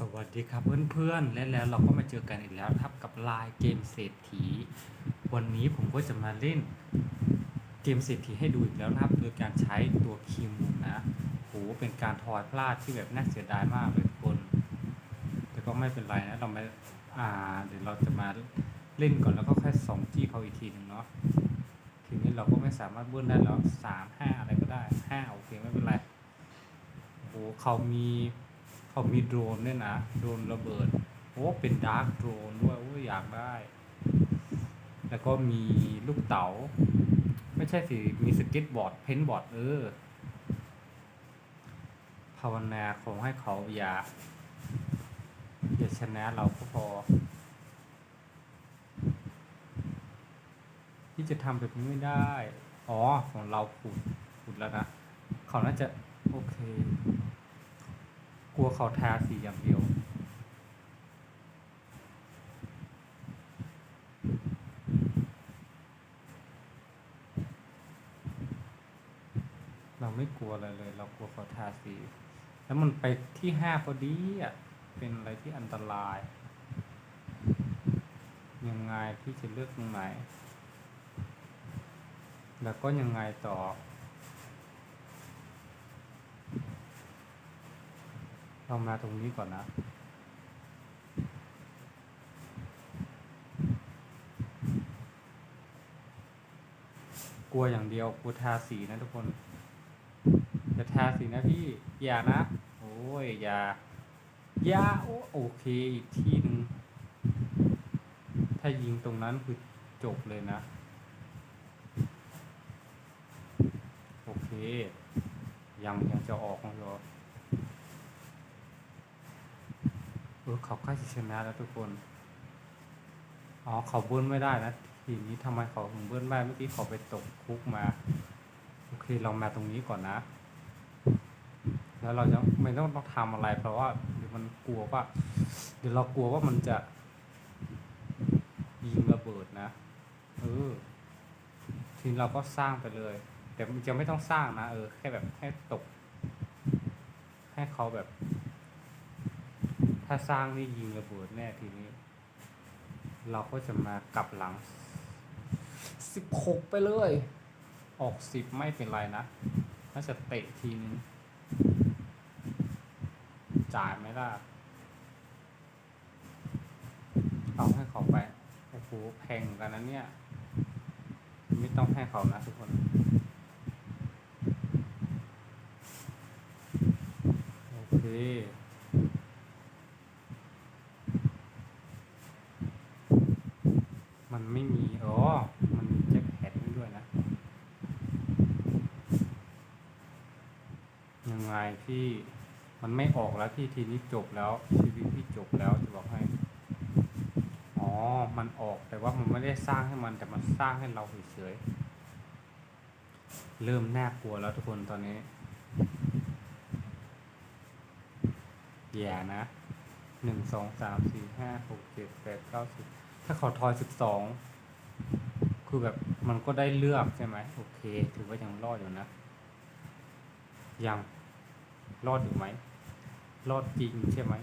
สวัสดีครับเพื่อนๆ และแล้วเราก็มาเจอกันอีกแล้วครับกับไลน์เกมเศรษฐี วันนี้ผมก็จะมาเล่นเกมเศรษฐีให้ดูอีกแล้วนะครับ โดยการใช้ตัวคีย์มูลนะโหเป็นการทอยพลาดที่แบบน่าเสียดายมากเลยทุกคน แต่ก็ไม่เป็นไรนะเรามาอ่าเดี๋ยวเราจะมาเล่นก่อนแล้วก็ค่อยสองจี้เขาอีกทีหนึ่งเนาะทีนี้เราก็ไม่สามารถเบิ้ลได้แล้วสามห้าอะไรก็ได้ห้าโอเคไม่เป็นไรโอ้โหเขามี เขามีโดรนด้วยนะ โดรนระเบิด โอ้ เป็นดาร์กโดรนด้วยโอ้อยากได้ แล้วก็มีลูกเต๋า ไม่ใช่สิ มีสเก็ตบอร์ด เพนบอร์ด เออ ภาวนาขอให้เขาอย่า อย่าชนะเราก็พอ ที่จะทำแบบนี้ไม่ได้ อ๋อ ของเราขุดขุดแล้วนะ เขาน่าจะ โอเค กลัวเขาทาสีอย่างเดียว เราไม่กลัวอะไรเลย เรากลัวเขาทาสี แล้วมันไปที่ห้าพอดีอะ เป็นอะไรที่อันตราย ยังไงพี่จะเลือกตรงไหน แล้วก็ยังไงต่อ เรามาตรงนี้ก่อนนะ กลัวอย่างเดียวกลัวทาสีนะทุกคน จะทาสีนะพี่ อย่านะ โอ้ย อย่า อย่าโอโอเค อีกทีหนึ่งถ้ายิงตรงนั้นคือจบเลยนะ โอเค ยังยังจะออกของเหรอ เขาใกล้จะชนะแล้วทุกคน อ๋อเขาเบิ้ลไม่ได้นะทีนี้ทำไมเขาถึงเบิ้ลไม่ได้เมื่อกี้เขาไปตกคุกมา โอเคเรามาตรงนี้ก่อนนะ แล้วเราจะไม่ต้องต้องทำอะไร เพราะว่าเดี๋ยวมันกลัวว่า เดี๋ยวเรากลัวว่ามันจะยิงระเบิดนะเออทีนี้เราก็สร้างไปเลย แต่จะไม่ต้องสร้างนะเออแค่แบบให้ตก ให้เขาแบบ ถ้าสร้างนี่ยิงระเบิดแน่ทีนี้ เราก็จะมากลับหลังสิบหกไปเลย ออกสิบไม่เป็นไรนะน่าจะเตะทีนึง จ่ายไหมล่ะเอาให้เขาไปโอ้โหแพงกันนะเนี่ย ไม่ต้องให้เขานะทุกคนโอเค มันไม่มี อ๋อ มันมีแจ็คแพดให้ด้วยนะ ยังไงพี่มันไม่ออกแล้วพี่ทีนี้จบแล้วชีวิตพี่จบแล้วจะบอกให้ อ๋อ มันออกแต่ว่ามันไม่ได้สร้างให้มันแต่มันสร้างให้เราเฉยๆเริ่มน่ากลัวแล้วทุกคนตอนนี้อย่นะหนึ่งสองสามสี่ห้าหกเจ็ดแปดเก้าสิบถ้าเขาทอยสิบสองคือแบบมันก็ได้เลือกใช่ไหมโอเค ถือว่ายังรอดอยู่นะ ยัง รอดอยู่ไหม รอดจริงใช่ไหม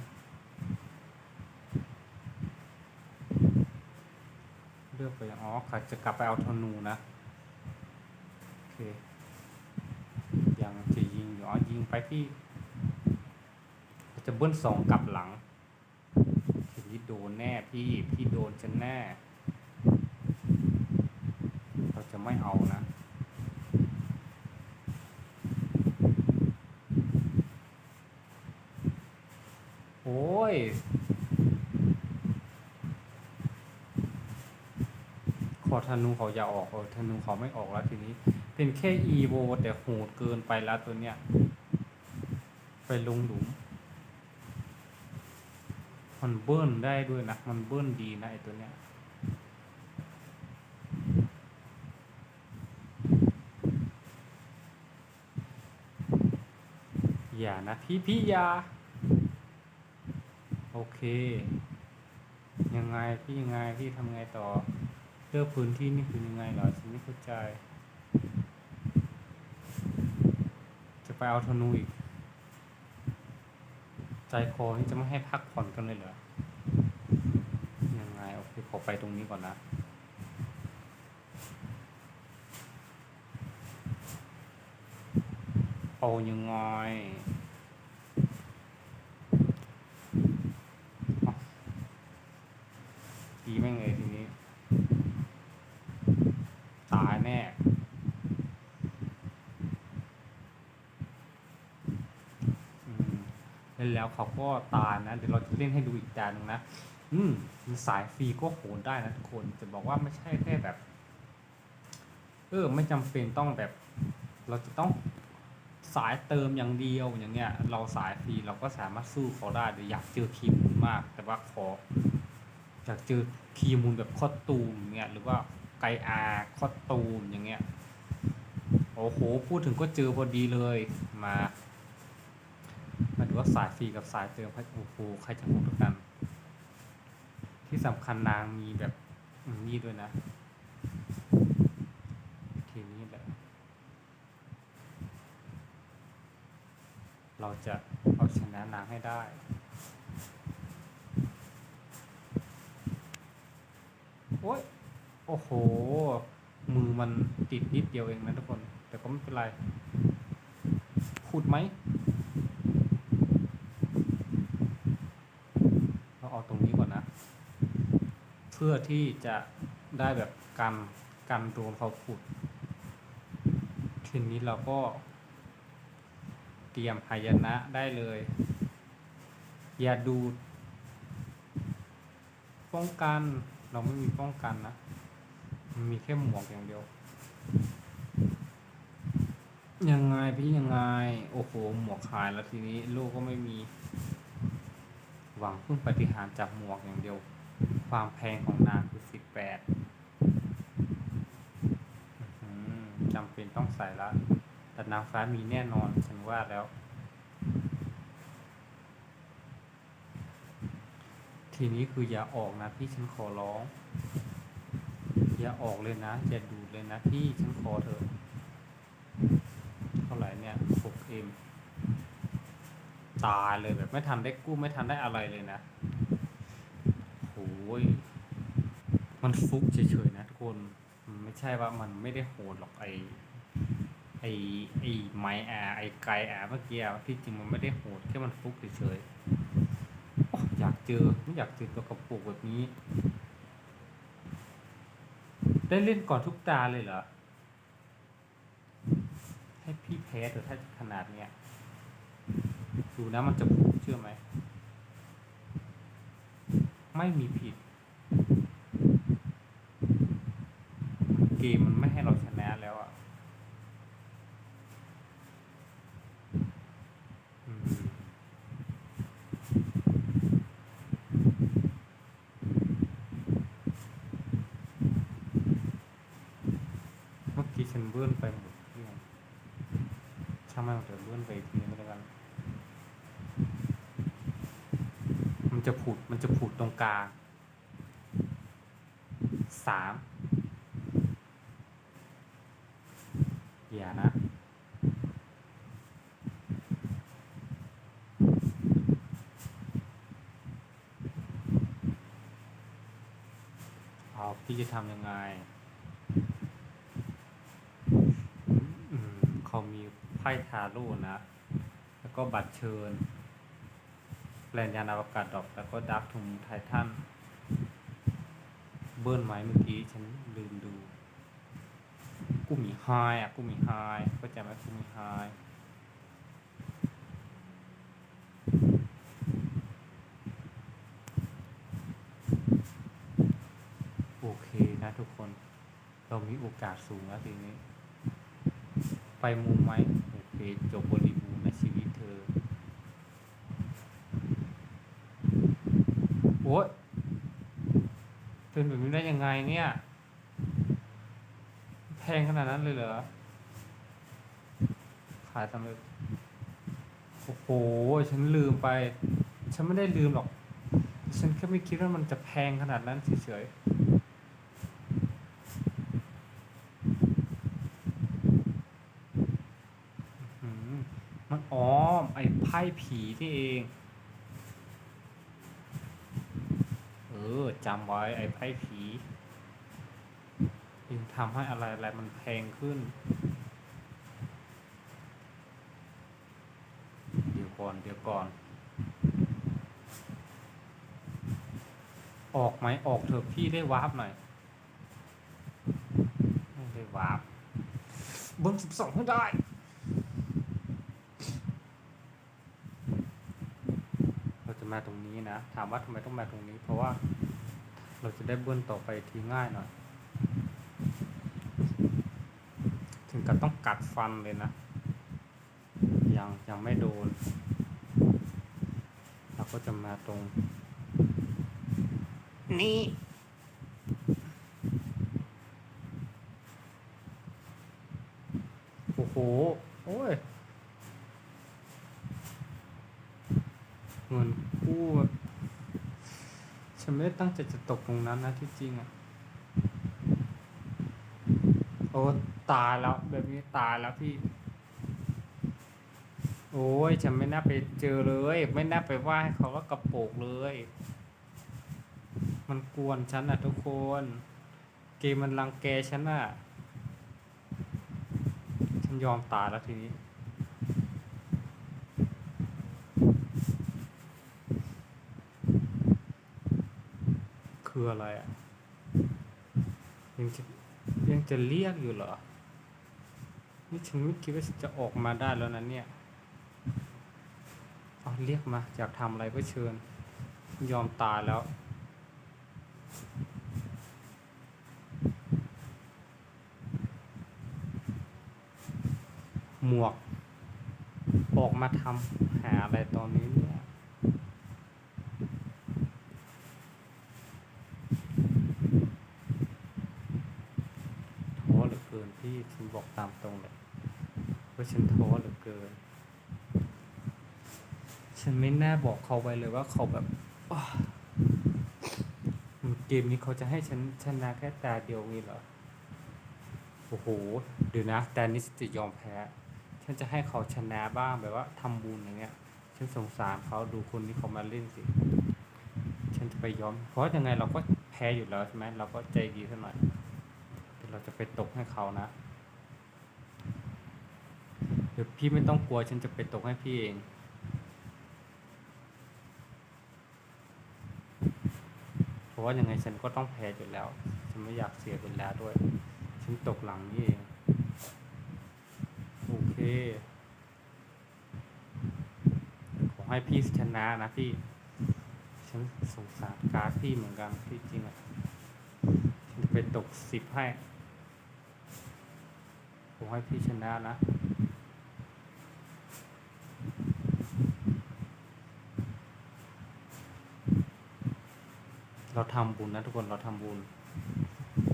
เลือกไปยังอ๋อค่ะจะกลับไปเอาธนูนะ โอเค ยังจะยิงอยู่อ๋อยิงไปที่ จะเบิ้ลสองกลับหลังทีนี้โดนแน่พี่ พี่โดนฉันแน่ เราจะไม่เอานะ โอ้ย ขอธนูเขาอย่าออกเออธนูเขาไม่ออกแล้วทีนี้ เป็นแค่อีโวแต่โหดเกินไปแล้วตัวเนี้ย ไปลงหลุม มันเบิ้ลได้ด้วยนะ มันเบิ้ลดีนะไอตัวเนี้ยอย่านะพี่พี่ยา โอเค ยังไงพี่ยังไงพี่ทำไงต่อเลือกพื้นที่นี่คือยังไงเหรอฉันไม่เข้าใจ จะไปเอาธนูอีก ใจคอนี่จะไม่ให้พักผ่อนกันเลยเหรอยังไงโอเคขอไปตรงนี้ก่อนนะเอายังไงเอาดีแม่งเลยทีนี้ ตายแน่ อืม เล่นแล้วเขาก็ตายนะ เดี๋ยวเราจะเล่นให้ดูอีกจานนึงนะ อืมสายฟรีก็โหนได้นะทุกคน จะบอกว่าไม่ใช่แค่แบบ เออ ไม่จำเป็นต้องแบบ เราจะต้องสายเติมอย่างเดียวอย่างเงี้ย เราสายฟรีเราก็สามารถสู้เขาได้อยากเจอคีมูลมาก แต่ว่าขออยากเจอคีมูลแบบคอสตูมเงี้ยหรือว่าไกอาคอสตูมอย่างเงี้ยโอ้โหพูดถึงก็เจอพอดีเลยมา มาดูว่าสายฟรีกับสายเติมใครโอ้โหใครจะโหดกว่ากัน ที่สำคัญนางมีแบบนี่ด้วยนะ ทีนี้แหละเราจะเอาชนะนางให้ได้โอ้ย โอ้โห มือมันติดนิดเดียวเองนะทุกคน แต่ก็ไม่เป็นไร ขุดไหม เราเอาตรงนี้ก่อนนะ เพื่อที่จะได้แบบกันกันโดนเขาขุด ทีนี้เราก็ เตรียมหายนะได้เลย อย่าดูด ป้องกันเราไม่มีป้องกันนะ มีแค่หมวกอย่างเดียว ยังไงพี่ยังไง โอ้โห หมวกหายแล้วทีนี้ลูกก็ไม่มี หวังพึ่งปฏิหารจากหมวกอย่างเดียว ความแพงของนางคือสิบแปดจำเป็นต้องใส่ละ แต่นางฟ้ามีแน่นอนฉันว่าแล้ว ทีนี้คืออย่าออกนะพี่ฉันขอร้อง อย่าออกเลยนะอย่าดูดเลยนะพี่ฉันขอเถอะเท่าไหร่เนี่ยหกเอ็มตายเลยแบบไม่ทันได้กู้ไม่ทันได้อะไรเลยนะ มันฟุกเฉยๆนะทุกคนมันไม่ใช่ว่ามันไม่ได้โหดหรอกไอไอไอไม้แอร์ไอไกลแอร์เมื่อกี้อะที่จริงมันไม่ได้โหดแค่มันฟุกเฉยๆออยากเจอไม่อยากเจอตัวกระปุกแบบนี้ ได้เล่นก่อนทุกตาเลยเหรอให้พี่แพ้เถอถ้าขนาดเนี้ยดูนะมันจะผูกเชื่อไหม ไม่มีผิด เกมมันไม่ให้เราชนะแล้วอะ่ะเมื่อกี้ฉันเบื้อนไปหมดเรื่องช่างมันเถอะเบื้อนไปอีกทีนึงก็แล้วกัน มัน จะผุดมันจะผุดตรงกลางสามอย่านะเอาพี่จะทำยังไงเขามีไพ่ทาโร่นะ แล้วก็บัตรเชิญ แลนยานอวกาศดอกแล้วก็ดักทุงไททันเบิ้ลไหมเมื่อกี้ฉันลืมดูกูมีไฮอะกูมีไฮก็จะไหมกูมีไฮโอเคนะทุกคน เรามีโอกาสสูงแล้วทีนี้ ไปมุมไหมโอเคจบบริบูรณ์ในชีวิตเธอ โอ๊ยเป็นแบบนี้ได้ยังไงเนี่ย แพงขนาดนั้นเลยเหรอ ขายทำไมโอ้โห ฉันลืมไป ฉันไม่ได้ลืมหรอก ฉันแค่ไม่คิดว่ามันจะแพงขนาดนั้นเฉยๆมันอ๋อไอ้ไพ่ผีที่เอง อจำไว้ไอ้ไพ่ผียิ่งทำให้อะไรอะไรมันแพงขึ้น เดี๋ยวก่อนเดี๋ยวก่อน ออกไหมออกเถอะพี่ได้วาร์ปหน่อยไม่ได้วาร์ปบนสิบสองให้ได้เราจะมาตรงนี้นะ ถามว่าทำไมต้องมาตรงนี้ เพราะว่า เราจะได้เบิ้ลต่อไปทีง่ายหน่อย ถึงกับต้องกัดฟันเลยนะ ยังยังไม่โดน เราก็จะมาตรง นี่โอ้โห โอ้ย เงินกู้ ฉันไม่ได้ตั้งใจจะตกตรงนั้นนะที่จริงอะโอ้ตายแล้ว แบบนี้ตายแล้วพี่ โอ้ยฉันไม่น่าไปเจอเลย ไม่น่าไปว่าให้เขาว่ากระโปกเลย มันกวนฉันอะทุกคน เกมมันรังแกฉันอะฉันยอมตายแล้วทีนี้ คืออะไรอะ ยังจะยังจะเรียกอยู่เหรอ นี่ฉันไม่คิดว่าจะออกมาได้แล้วนะเนี่ยเอาเรียกมาอยากทำอะไรก็เชิญ ยอมตายแล้ว หมวก ออกมาทำหาอะไรตอนนี้เนี่ย ท้อเหลือเกิน พี่ฉันบอกตามตรงเลยว่าฉันท้อเหลือเกิน ฉันไม่น่าบอกเขาไปเลยว่าเขาแบบอ้าวเกมนี้เขาจะให้ฉันชนะแค่ตาเดียวงี้เหรอ โอ้โหเดี๋ยวนะ แต่นี้ฉันจะยอมแพ้ ฉันจะให้เขาชนะบ้างแบบว่าทำบุญอย่างเงี้ย ฉันสงสารเขาดูคนที่เขามาเล่นสิ ฉันจะไปยอม เพราะยังไงเราก็แพ้อยู่แล้วใช่ไหมเราก็ใจดีสักหน่อย เราจะไปตกให้เขานะเดี๋ยวพี่ไม่ต้องกลัวฉันจะไปตกให้พี่เอง เพราะว่ายังไงฉันก็ต้องแพ้อยู่แล้ว ฉันไม่อยากเสียเวลาด้วย ฉันตกหลังนี่เอง โอเค ขอให้พี่ชนะนะพี่ ฉันสงสารการ์ดพี่เหมือนกันที่จริงอะฉันจะไปตกสิบให้ ผมให้พี่ชนะนะเราทำบุญนะทุกคนเราทำบุญ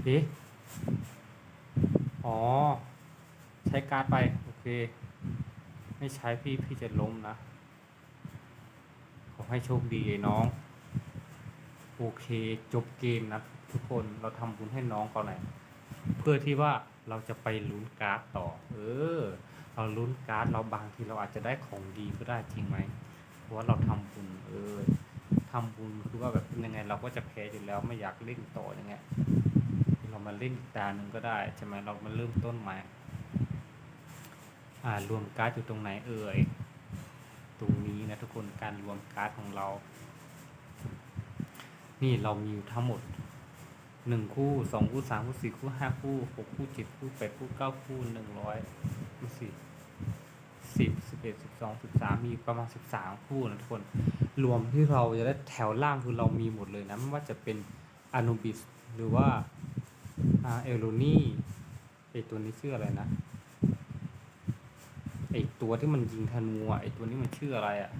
เอ๊ะอ๋อ ใช้การ์ดไป โอเค ไม่ใช้พี่พี่จะล้มนะ ขอให้โชคดีไอ้น้อง โอเค จบเกมนะ ทุกคนเราทำบุญให้น้องเขาหน่อย เพื่อที่ว่าเราจะไปลุ้นการ์ดต่อ เออ เราลุ้นการ์ดเราบางทีเราอาจจะได้ของดีก็ได้จริงไหม เพราะว่าเราทำบุญเออทำบุญคือว่าแบบยังไง เราก็จะแพ้อยู่แล้วไม่อยากเล่นต่ออย่างเงี้ย เรามาเล่นอีกตาหนึ่งก็ได้ใช่ไหมเรามาเริ่มต้นใหม่ อ่ารวมการ์ดอยู่ตรงไหนเอ่ย ตรงนี้นะทุกคนการรวมการ์ดของเรา นี่เรามีอยู่ทั้งหมด หนึ่งคู่สองคู่สามคู่สี่คู่ห้าคู่หกคู่เจ็ดคู่แปดคู่เก้าคู่หนึ่งร้อยสี่สิบสิบเอ็ดสิบสองสิบสามมีประมาณสิบสามคู่นะทุกคน รวมที่เราจะได้แถวล่างคือเรามีหมดเลยนะ ไม่ว่าจะเป็นอนุบิสหรือว่าเอโรนี่ไอตัวนี้ชื่ออะไรนะไอตัวที่มันยิงธนูอะไอตัวนี้มันชื่ออะไรอะ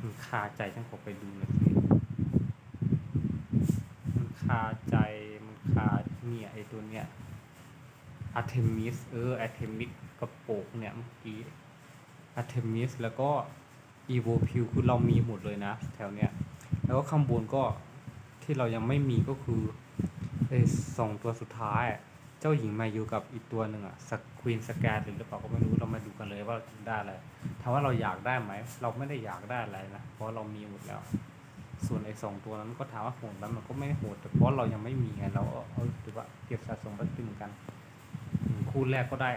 มันคาใจฉันขอไปดูหน่อยาใจมันคาเนี่ยไอตัวเนี้ยอาร์เทมิสเอออาร์เทมิสกระโปกเนี่ยเมื่อกี้อาร์เทมิสแล้วก็อีโวพิวคือเรามีหมดเลยนะ แถวเนี้ยแล้วก็ข้างบนก็ที่เรายังไม่มีก็คือไอสองตัวสุดท้าย เจ้าหญิงมาอยู่กับอีกตัวหนึ่งอะสควีนสแกนหรือเปล่าก็ไม่รู้เรามาดูกันเลยว่าเราได้อะไรถามว่าเราอยากได้ไหม เราไม่ได้อยากได้อะไรนะ เพราะเรามีหมดแล้ว ส่วนไอ้สองตัวนั้นก็ถามว่าโหดไหมมันก็ไม่โหดแต่เพราะเรายังไม่มีไงเราเอาเอถือว่าเก็บสะสมไว้กินกัน คู่แรกก็ได้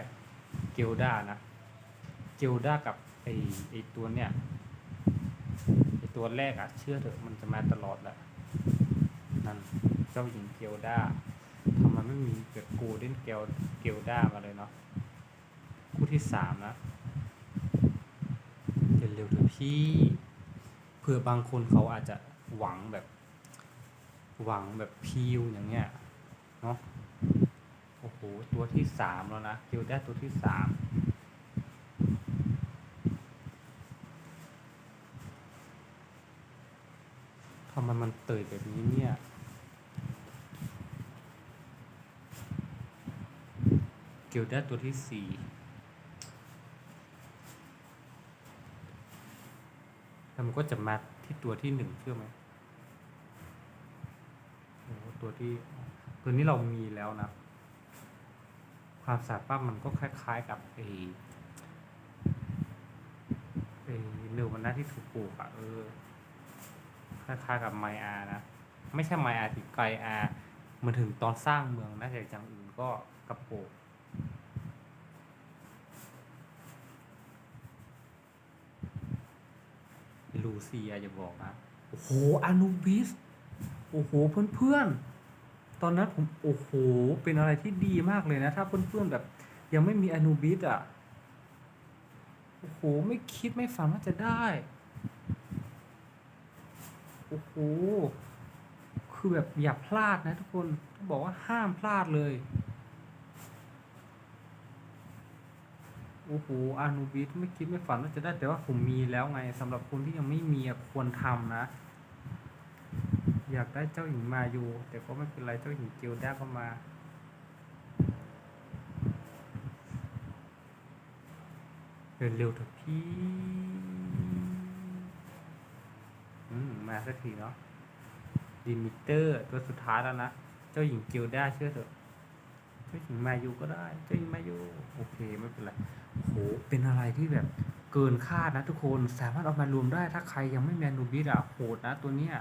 เกลด้านะ เกลดากับไอ้ไอ้ตัวเนี้ยไอ้ตัวแรกอะเชื่อเถอะมันจะมาตลอดแหละนั่นเจ้าหญิงเกลด้าทำไมไม่มีเกิดกูเล่นเกลเกลด้ามาเลยเนาะคู่ที่สามนะเร็วๆเถอะพี่เผื่อบางคนเขาอาจจะ หวังแบบ หวังแบบพิวอย่างเงี้ยเนาะโอ้โหตัวที่สามแล้วนะคิวได้ตัวที่สามทำไมมันเตยแบบนี้เนี่ยเกิลได้ตัวที่สี่แล้วมันก็จะมาที่ตัวที่หนึ่งเชื่อไหม ตัวที่ตัวนี้เรามีแล้วนะ ความสามารถมันก็คล้าย ๆ กับไอไอ้เอวันหน้าที่ถูกปลูกอะเออคล้ายๆกับไมอานะ ไม่ใช่ไมอาที่ไกลอามันถึงตอนสร้างเมืองนะแต่อย่างอื่นก็กระโปกลูเซียจะบอกนะ โอ้โห อานูบิส โอ้โห เพื่อนๆ ตอนนั้นผมโอ้โหเป็นอะไรที่ดีมากเลยนะ ถ้าเพื่อนๆแบบ ยังไม่มีอนูบิสอะโอ้โหไม่คิดไม่ฝันว่าจะได้โอ้โหคือแบบอย่าพลาดนะทุกคนต้องบอกว่าห้ามพลาดเลยโอ้โหอานูบิสไม่คิดไม่ฝันว่าจะได้แต่ว่าผมมีแล้วไงสำหรับคนที่ยังไม่มีควรทำนะ อยากได้เจ้าหญิงมาอยู่ แต่ก็ไม่เป็นไรเจ้าหญิงเกิลด้ก็มาเร็วๆเถอะพี่มาสักทีเนาะดิมิเตอร์ตัวสุดท้ายแล้วนะ เจ้าหญิงเกิลด้เชื่อเถอะ เจ้าหญิงมายูก็ได้ เจ้าหญิงมายูโอเคไม่เป็นไรโหเป็นอะไรที่แบบเกินคาดนะทุกคน สามารถเอามารวมได้ถ้าใครยังไม่แมนนูบิดอะโหดนะตัวเนี้ย